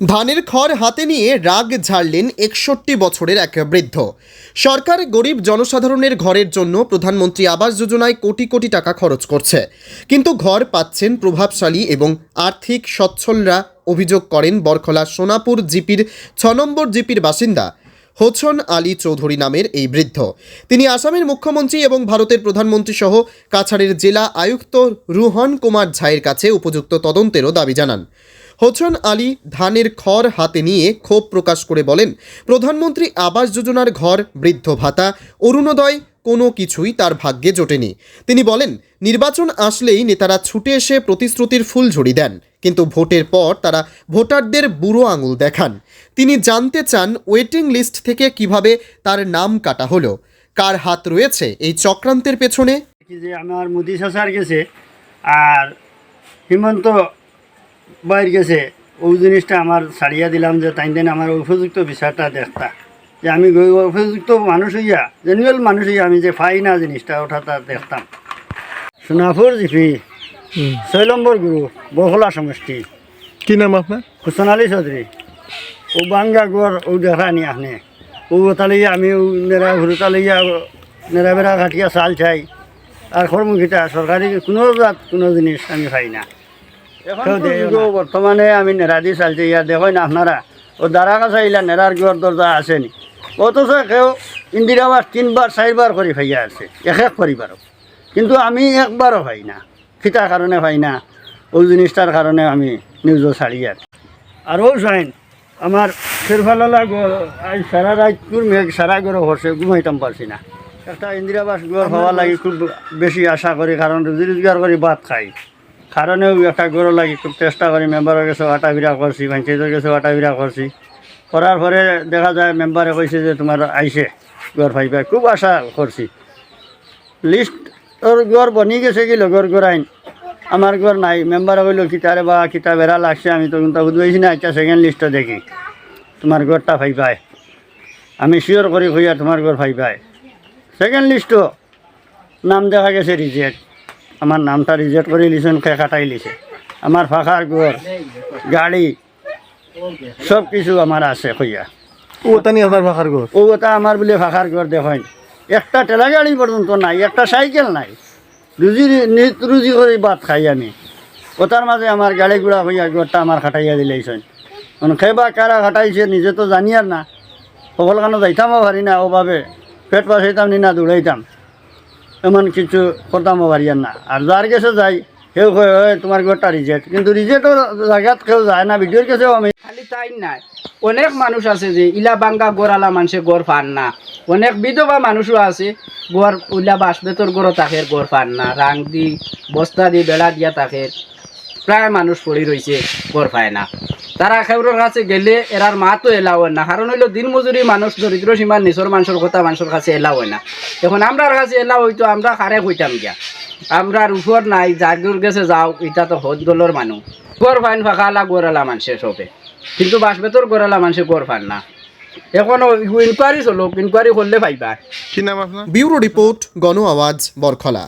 ধানের খড় হাতে নিয়ে রাগ ঝাড়লেন একষট্টি বছরের এক বৃদ্ধ। সরকার গরিব জনসাধারণের ঘরের জন্য প্রধানমন্ত্রী আবাস যোজনায় কোটি কোটি টাকা খরচ করছে। কিন্তু ঘর পাচ্ছেন প্রভাবশালী এবং আর্থিক সচ্ছলরা অভিযোগ করেন বরখলা সোনাপুর জিপির ছ নম্বর জিপির বাসিন্দা হোছন আলী চৌধুরী নামের এই বৃদ্ধ। তিনি আসামের মুখ্যমন্ত্রী এবং ভারতের প্রধানমন্ত্রী সহ কাছাড়ের জেলা আয়ুক্ত রুহন কুমার ঝায়ের কাছে উপযুক্ত তদন্তেরও দাবি জানান। হোসেন আলী ধানের খড় হাতে নিয়ে ক্ষোভ প্রকাশ করে বলেন, প্রধানমন্ত্রী আবাস যোজনার ঘর, বৃদ্ধ ভাতা, অরুণোদয় কোনো কিছুই তার ভাগ্যে জোটেনি। তিনি বলেন, নির্বাচন আসলেই নেতারা ছুটে এসে প্রতিশ্রুতির ফুলঝুড়ি দেন, কিন্তু ভোটের পর তারা ভোটারদের বুড়ো আঙুল দেখান। তিনি জানতে চান ওয়েটিং লিস্ট থেকে কীভাবে তার নাম কাটা হলো। কার হাত রয়েছে এই চক্রান্তের পেছনে? যে আমার মোদি শাসার গেছে আর হিমন্ত বাইর গেছে। ওই জিনিসটা আমার ছাড়িয়া দিলাম যে তাই দিন আমার উপযুক্ত বিচারটা দেখতা। যে আমি উপযুক্ত মানুষ হইয়া জেনুয়াল মানুষ হইয়া আমি যে পাই না জিনিসটা ওটা তা দেখতাম। সোনাপুর জিপি ছয় নম্বর গুরু বহলা সমষ্টি। কি নাম আপনার? হুসন আলী চৌধুরী। ও বাঙ্গা গড় ও দেখা নি আনে ও তালিয়া আমি ও নেড়া ঘুরে তালিয়া নেড়া বেড়া ঘাটিয়া চাল চাই। আর কর্মকিটা সরকারি কোনো জাত কোনো জিনিস আমি খাই না। বর্তমানে আমি নেড়া দিয়ে চালছি ইয়া দেখো না আপনারা। ও দ্বারা কাছে ইলা নেড়ার গড় দরজা আসেনি অথচ কেউ ইন্দিরাবাস তিনবার চারবার করে ভাইয়া আছে এক এক পরিবারও কিন্তু আমি একবারও ভাই না ফিতার কারণে ভাই না ওই জিনিসটার কারণে আমি নিউজও ছাড়ি আর আর ও সাইন আমার ফেরফালালা আজ সারা রাত তোর মেঘ সারা গড়ে হরছে ঘুমাইতাম পারছি না। একটা ইন্দিরাবাস গড় হওয়া লাগে খুব বেশি আশা করি কারণ রুজি রোজগার করে ভাত খাই কারণেও একটা গড় লাগি খুব চেষ্টা করি মেম্বারের কাছে আটা বিরা করছি পঞ্চায়েতের কাছে আটা বিরা করছি করার পরে দেখা যায় মেম্বারে কইছে যে তোমার আইসে গড় পাইবা খুব আশা করছি লিস্ট ওর গড় বনি গেছে কি লগর গড়াইন আমার ঘর নাই মেম্বার হইল কিতারে বা কিতা বেড়া লাগছে, আমি তো বুঝাইছি না একটা সেকেন্ড লিস্টটা দেখি। তোমার ঘরটা ভাই পায় আমি শিওর করি হইয়া তোমার ঘর ভাই পায় সেকেন্ড লিস্টও নাম দেখা গেছে রিজেক্ট আমার নামটা রিজেক্ট করে লিছেন খে কাটাই লিছে আমার ফাঁকার ঘর গাড়ি সব কিছু আমার আছে হইয়া ও তানি আপনার ভাষার ঘর? ওটা আমার বলে ফাঁকার ঘর দেখেন। একটা ঠেলা গাড়ি পর্যন্ত নাই একটা সাইকেল নাই। রুজি নিত রুজি করে ভাত খাই আমি। ওটার মাঝে আমার গাড়ি গুড়া হইয়া ঘরটা আমার খাটাইয়া দিলেইছেন মানে খেবা কারা খাটাইছে নিজে তো জানি আর না। সকল কানো যাইতামও পারি না ওভাবে। পেট পাশাইতাম নি না দৌড়াইতাম। এমন কিছু করতামও পারি না। আর যার কাছে যাই সেও কয় "ওই, তোমার ঘরটা রিজেক্ট কিন্তু রিজেক্টও জায়গাত কেউ যায় না ভিডিওর কাছেও আমি খালি তাই নাই। অনেক মানুষ আছে যে ইলা বাঙ্গা গোড়ালা মানুষে গড় পান না। অনেক বিধবা মানুষও আছে গড় উলা বাস বেতর গড় তাকে গড় পান না। রাং দি বস্তা দি বেড়া দিয়া তাকে প্রায় মানুষ পড়ি রয়েছে গড় পায় না। তারা খেউরের কাছে গেলে এরার মা তো এলাও না। কারণ হইল দিন মজুরি মানুষ দরিদ্র সীমার নিচর মানুষের কথা মানুষের কাছে এলাও না। এখন আমরার কাছে এলাও হইতো আমরা খারে কইতাম গিয়া। আমরা উপর নাই জাগুর গেছে যাও এটা তো হদ দলের মানুষ গড় ফাইন ফাঁকালা গড়ালা মানুষের সবে কিন্তু বাস বেতর গড়ালা মানুষে গড় ফান না। এখনও ইনকোয়ারি চলো ইনকোয়ারি করলে পাইবা। কি নাম আপনার ব্যুরো রিপোর্ট গণ আওয়াজ বরখলা